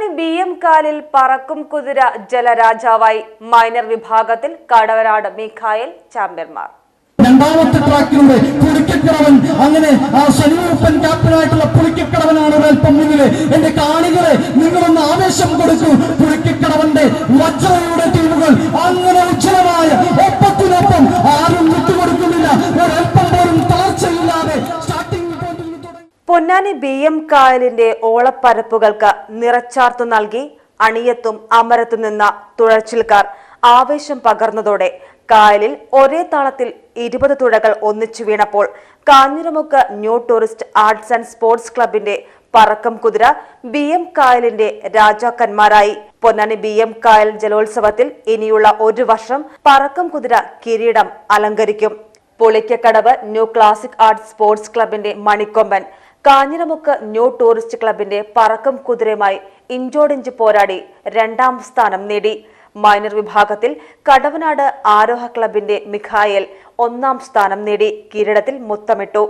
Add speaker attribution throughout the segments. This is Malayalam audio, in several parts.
Speaker 1: പൊന്നാനി ബി എം കാലിൽ പറക്കും കുതിര ജലരാജാവായി മൈനർ വിഭാഗത്തിൽ കടവരാട് മിഖായൽ ചാമ്പ്യന്മാർ.
Speaker 2: രണ്ടാമത്തെ ട്രാക്കിലൂടെ പുളിക്കക്കടവൻ അങ്ങനെ ആ ശനിയൂപ്പൻ ക്യാപ്റ്റനായിട്ടുള്ള പുളിക്കക്കടവനാണ് ഒരൽപ്പം മുന്നിൽ. എന്റെ കാണികളെ നിങ്ങളൊന്ന് ആവേശം കൊടുക്കൂ. പുളിക്കക്കടവന്റെ വജ്രയുടെ
Speaker 1: പൊന്നാനി ബി എം കായലിന്റെ ഓളപ്പരപ്പുകൾക്ക് നിറച്ചാർത്തു നൽകി അണിയത്തും അമരത്തും നിന്ന തുഴച്ചിൽക്കാർ ആവേശം പകർന്നതോടെ കായലിൽ ഒരേ താളത്തിൽ ഇരുപത് തുഴകൾ ഒന്നിച്ചു വീണപ്പോൾ Kanjiramukku new tourist arts and sports ക്ലബിന്റെ പറക്കം കുതിര ബി എം കായലിന്റെ രാജാക്കന്മാരായി. പൊന്നാനി ബി എം കായൽ ജലോത്സവത്തിൽ ഇനിയുള്ള ഒരു വർഷം പറക്കം കുതിര കിരീടം അലങ്കരിക്കും. Pulikkakadavu new classic arts sports ക്ലബിന്റെ മണിക്കൊമ്പൻ കാഞ്ഞിരമുക്ക് ന്യൂ ടൂറിസ്റ്റ് ക്ലബിന്റെ പറക്കം കുതിരയുമായി ഇഞ്ചോടിഞ്ച് പോരാടി രണ്ടാം സ്ഥാനം നേടി. മൈനർ വിഭാഗത്തിൽ കടവനാട് ആരോഹ ക്ലബിന്റെ മിഖായൽ ഒന്നാം സ്ഥാനം നേടി കിരീടത്തിൽ മുത്തമിട്ടു.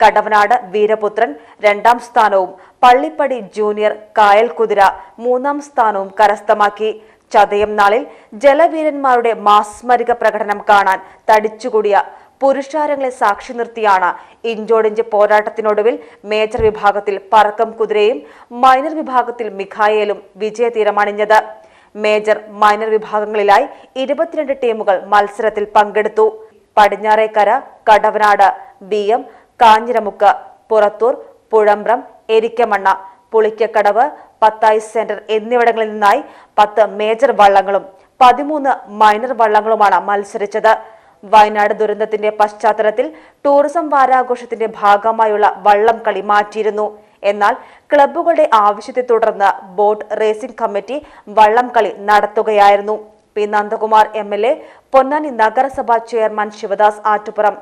Speaker 1: കടവനാട് വീരപുത്രൻ രണ്ടാം സ്ഥാനവും പള്ളിപ്പടി ജൂനിയർ കായൽ കുതിര മൂന്നാം സ്ഥാനവും കരസ്ഥമാക്കി. ചതയം നാളിൽ ജലവീരന്മാരുടെ മാസ്മരിക പ്രകടനം കാണാൻ തടിച്ചുകൂടിയ പുരുഷാരങ്ങളെ സാക്ഷി നിർത്തിയാണ്. ഇഞ്ചോടിഞ്ച് പോരാട്ടത്തിനൊടുവിൽ മേജർ വിഭാഗത്തിൽ പറക്കം കുതിരയും മൈനർ വിഭാഗത്തിൽ മിഖായേലും വിജയ തീരമണിഞ്ഞത്. മേജർ മൈനർ വിഭാഗങ്ങളിലായി ഇരുപത്തിരണ്ട് ടീമുകൾ മത്സരത്തിൽ പങ്കെടുത്തു. Padinjarekkara Kadavanad B M Kanjiramukku Purathur Puzhambram Erikkamanna Pulikkakadavu Pathayi centre എന്നിവിടങ്ങളിൽ നിന്നായി പത്ത് മേജർ വള്ളങ്ങളും പതിമൂന്ന് മൈനർ വള്ളങ്ങളുമാണ് മത്സരിച്ചത്. വയനാട് ദുരന്തത്തിന്റെ പശ്ചാത്തലത്തിൽ ടൂറിസം വാരാഘോഷത്തിന്റെ ഭാഗമായുള്ള വള്ളം കളി മാറ്റിയിരുന്നു. എന്നാൽ ക്ലബ്ബുകളുടെ ആവശ്യത്തെ തുടർന്ന് ബോട്ട് റേസിംഗ് കമ്മിറ്റി വള്ളം കളി നടത്തുകയായിരുന്നു. P. Nandakumar M. L. A Ponnani നഗരസഭാ chairman Shivadas Attupuram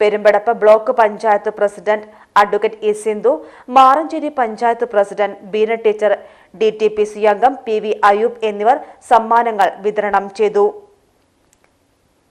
Speaker 1: Perumpadappu block panchayat president advocate E. Sindhu Maranchery panchayat president Beena teacher D. T. P. C. അംഗം പി. വി. അയൂബ് എന്നിവർ സമ്മാനങ്ങൾ വിതരണം ചെയ്തു.